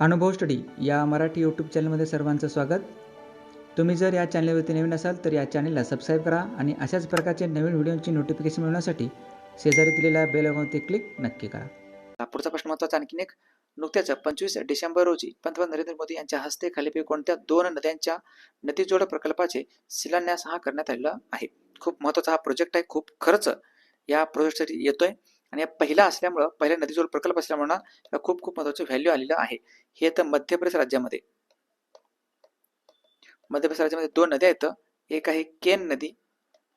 अनुभव स्टडी या मराठी यूट्यूब चॅनलमध्ये सर्वांचं स्वागत. तुम्ही जर या चॅनलवरती नवीन असाल तर या चॅनलला सबस्क्राईब करा आणि अशाच प्रकारचे नवीन व्हिडिओची नोटिफिकेशन मिळवण्यासाठी शेजारी दिलेल्या बेल आयकॉनवरती क्लिक नक्की करा. नागपूरचा पुढचा प्रश्न महत्त्वाचा आणखीन एक. नुकत्याच पंचवीस डिसेंबर रोजी पंतप्रधान नरेंद्र मोदी यांच्या हस्ते खालीपैकी कोणत्या दोन नद्यांच्या नदीजोड प्रकल्पाचे शिलान्यास हा करण्यात आलेला आहे? खूप महत्त्वाचा हा प्रोजेक्ट आहे खूप खर्च या प्रोजेक्टसाठी येतोय. आणि या पहिला असल्यामुळं पहिला नदीजोड प्रकल्प असल्यामुळं याला खूप खूप महत्वाचं व्हॅल्यू आलेलं आहे. हे येतं मध्य प्रदेश राज्यामध्ये. मध्य प्रदेश राज्यामध्ये दोन नद्या आहेत. एक आहे केन नदी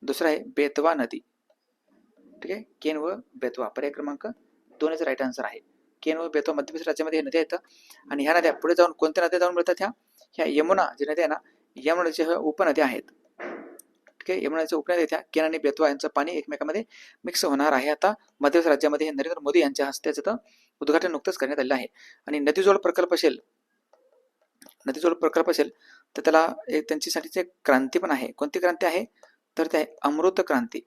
दुसरा आहे बेतवा नदी. ठीक आहे? केन व बेतवा पर्याय क्रमांक दोन याचा राईट आन्सर आहे. केन व बेतवा मध्य प्रदेश राज्यामध्ये हे नद्या आहेत. आणि ह्या नद्या पुढे जाऊन कोणत्या नद्या जाऊन मिळतात ह्या? ह्या यमुना जी नद्या आहे ना यमुना ह्या उपनद्या आहेत. ठीक आहे यमुना नदीच्या उपनद्या केन आणि बेतवा यांचं पाणी एकमेकांमध्ये मिक्स होणार आहे. आता मध्य प्रदेश राज्यामध्ये हे नरेंद्र मोदी यांच्या हस्ते याचं उद्घाटन नुकतंच करण्यात आलेलं आहे. आणि नदीजोड प्रकल्प असेल नदीजोड प्रकल्प असेल तर त्याला एक त्यांच्यासाठीची एक क्रांती पण आहे. कोणती क्रांती आहे? तर ते आहे अमृत क्रांती.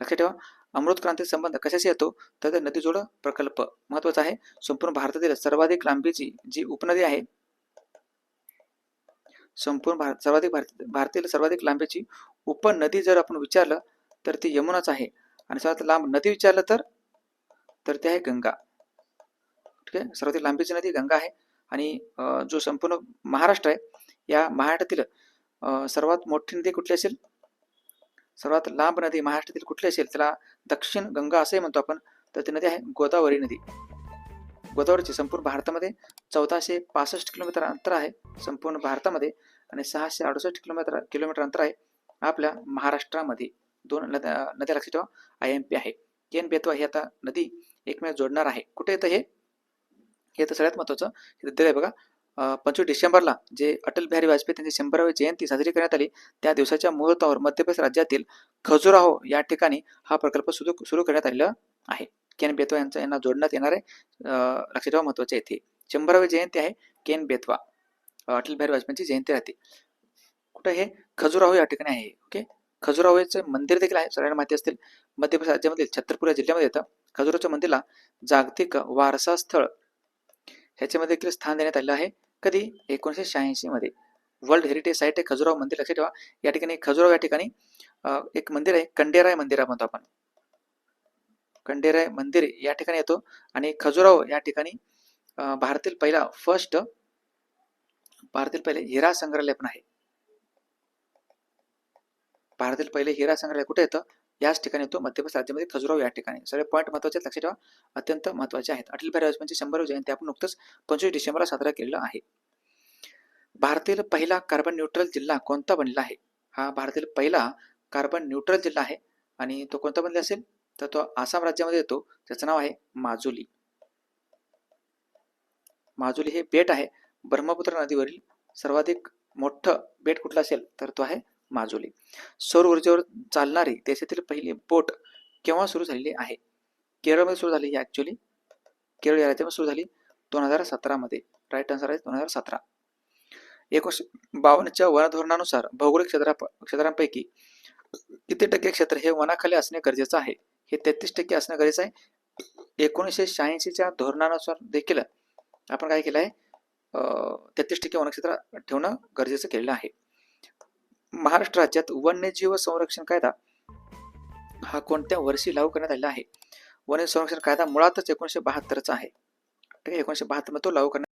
लक्षात ठेवा अमृत क्रांती संबंध कशाशी येतो? तर नदीजोड प्रकल्प महत्त्वाचा आहे. संपूर्ण भारतातील सर्वाधिक लांबीची जी उपनदी आहे संपूर्ण भारत सर्वाधिक भारत भारतातील सर्वाधिक लांबीची उपनदी जर आपण विचारलं तर ती यमुनाच आहे. आणि सर्वात लांब नदी विचारलं तर तर ते आहे गंगा. ठीक आहे? सर्वाधिक लांबीची नदी गंगा आहे. आणि जो संपूर्ण महाराष्ट्र आहे या महाराष्ट्रातील सर्वात मोठी नदी कुठली असेल? सर्वात लांब नदी महाराष्ट्रातील कुठली असेल? त्याला दक्षिण गंगा असे म्हणतो आपण. तर ती नदी आहे गोदावरी नदी. गोदावरीची संपूर्ण भारतामध्ये चौदाशे पासष्ट किलोमीटर अंतर आहे. संपूर्ण भारतामध्ये आणि सहाशे अडुसष्ट किलोमीटर किलोमीटर अंतर आहे. आपल्या महाराष्ट्रामध्ये दोन नद्या नद्या लक्षात ठेवा आय एम पी आहे. केन बेतवा ही आता नदी एकमेव जोडणार आहे. कुठे येतं हे? हे तर सगळ्यात महत्त्वाचं. हे दिलं आहे बघा. पंचवीस डिसेंबरला जे अटल बिहारी वाजपेयी त्यांची शंभरावी जयंती साजरी करण्यात आली त्या दिवसाच्या मुहूर्तावर मध्य प्रदेश राज्यातील खजुराहो या ठिकाणी हा प्रकल्प सुरू सुरू करण्यात आलेला आहे. केन बेतवा यांचा यांना जोडण्यात येणार आहे. लक्षात ठेवा महत्त्वाचे येथे शंभरावी जयंती आहे केन बेतवा. अटल बिहारी वाजपेयींची जयंती राहते. कुठं हे? खजुराहो या ठिकाणी आहे ओके? खजुराहोचं मंदिर देखील आहे सगळ्यांना माहिती असतील. मध्य प्रदेश राज्यामधील छत्रपूर या जिल्ह्यामध्ये येतं. खजुराच्या मंदिरला जागतिक वारसा स्थळ ह्याच्यामध्ये देखील स्थान देण्यात आलेलं आहे. कधी? एकोणीसशे शहाऐंशी मध्ये. वर्ल्ड हेरिटेज साईट आहे खजुराव मंदिर. लक्षात ठेवा. या ठिकाणी खजुराव या ठिकाणी एक मंदिर आहे कंडेराय मंदिर म्हणतो आपण. कंडेराय मंदिर या ठिकाणी येतो. आणि खजुराव या ठिकाणी भारतातील पहिला फर्स्ट भारतातील पहिले हिरा संग्रहालय पण आहे. भारतातील पहिले हिरा संग्रहालय कुठे येतं? याच ठिकाणी येतो. मध्यप्रदेश राज्यामध्ये खजुराव या ठिकाणी. सगळे पॉईंट महत्त्वाचे आहेत, लक्षात ठेवा. अत्यंत महत्त्वाचे आहेत. अटल बिहारी वाजपेयींची शंभर जयंती आपण नुकतंच पंचवीस डिसेंबरला साजरा केलेला आहे. भारतातील पहिला कार्बन न्यूट्रल जिल्हा कोणता बनला आहे? हा भारतातील पहिला कार्बन न्यूट्रल जिल्हा आहे. आणि तो कोणता बनला असेल? तर तो आसाम राज्यामध्ये येतो. त्याचं नाव आहे माजुली. माजुली हे बेट आहे. ब्रह्मपुत्र नदीवरील सर्वाधिक मोठं बेट कुठलं असेल तर तो आहे माजुली. सौर ऊर्जेवर चालणारी देशातील पहिली बोट केव्हा सुरू झालेली आहे? केरळमध्ये सुरू झाली ही ॲक्च्युली केरळ या राज्यामध्ये सुरू झाली दोन हजार सतरामध्ये राईट आन्सर आहे दोन हजार सतरा. एकोणीसशे बावन्नच्या वन धोरणानुसार भौगोलिक क्षेत्रा क्षेत्रांपैकी किती टक्के क्षेत्र हे वनाखाली असणे गरजेचं आहे? हे तेहतीस टक्के असणं गरजेचं आहे. एकोणीसशे शहाऐंशीच्या धोरणानुसार देखील आपण काय केलं आहे? तेहतीस टक्के वनक्षेत्र ठेवणं गरजेचं केलेलं आहे. महाराष्ट्र राज्यात वन्यजीव संरक्षण कायदा हा कोणत्या वर्षी लागू करण्यात आलेला आहे? वन्य संरक्षण कायदा मुळातच एकोणीसशे बहात्तरचा आहे. ठीक आहे? एकोणीसशे बहात्तर तो लागू करण्यात